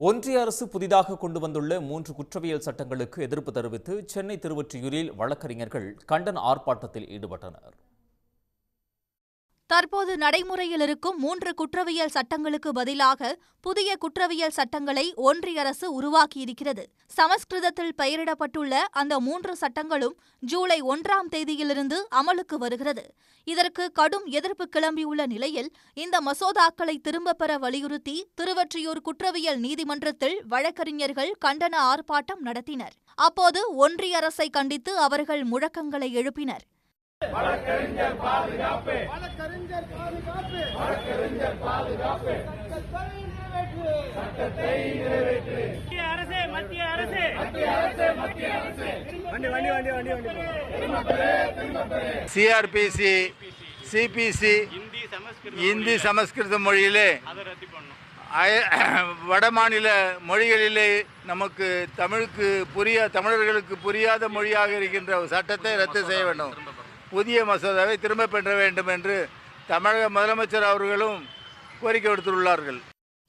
ஒன்றிய அரசு புதிதாக கொண்டு வந்துள்ள மூன்று குற்றவியல் சட்டங்களுக்கு எதிர்ப்பு தெரிவித்து சென்னை திருவொற்றியூரில் வழக்கறிஞர்கள் கண்டன ஆர்ப்பாட்டத்தில் ஈடுபட்டனர். தற்போது நடைமுறையில் இருக்கும் மூன்று குற்றவியல் சட்டங்களுக்கு பதிலாக புதிய குற்றவியல் சட்டங்களை ஒன்றிய அரசு உருவாக்கியிருக்கிறது. சமஸ்கிருதத்தில் பெயரிடப்பட்டுள்ள அந்த மூன்று சட்டங்களும் ஜூலை ஒன்றாம் தேதியிலிருந்து அமலுக்கு வருகிறது. இதற்கு கடும் எதிர்ப்பு கிளம்பியுள்ள நிலையில் இந்த மசோதாக்களை திரும்பப் பெற வலியுறுத்தி திருவொற்றியூர் குற்றவியல் நீதிமன்றத்தில் வழக்கறிஞர்கள் கண்டன ஆர்ப்பாட்டம் நடத்தினர். அப்போது ஒன்றிய அரசை கண்டித்து அவர்கள் முழக்கங்களை எழுப்பினர். வழக்கறிஞர் பாதுகாப்பு. வழக்கறிஞர் பாதுகாப்பு. சட்டத்தை நிறைவேற்று. மத்திய அரசு மத்திய அரசு. சிஆர்பிசி சிபிசி இந்தி சமஸ்கிருத மொழியிலே அய- வட மாநில மொழிகளிலே நமக்கு தமிழுக்கு புரிய தமிழர்களுக்கு புரியாத மொழியாக இருக்கின்ற ஒரு சட்டத்தை ரத்து செய்ய வேண்டும். புதிய மசோதாவை திரும்ப பெற வேண்டும் என்று தமிழக முதலமைச்சர் அவர்களும் கோரிக்கை விடுத்துள்ளார்கள்.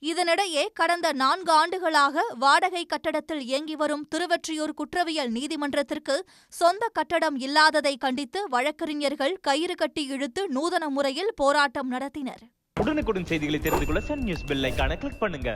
இதனிடையே கடந்த நான்கு ஆண்டுகளாக வாடகை கட்டடத்தில் இயங்கி வரும் திருவொற்றியூர் குற்றவியல் நீதிமன்றத்திற்கு சொந்த கட்டடம் இல்லாததை கண்டித்து வழக்கறிஞர்கள் கயிறு கட்டி இழுத்து நூதன முறையில் போராட்டம் நடத்தினர். உடனுக்குடன் செய்திகளை தெரிந்து கொள்ள சன் நியூஸ் பெல் ஐகானை கிளிக் பண்ணுங்க.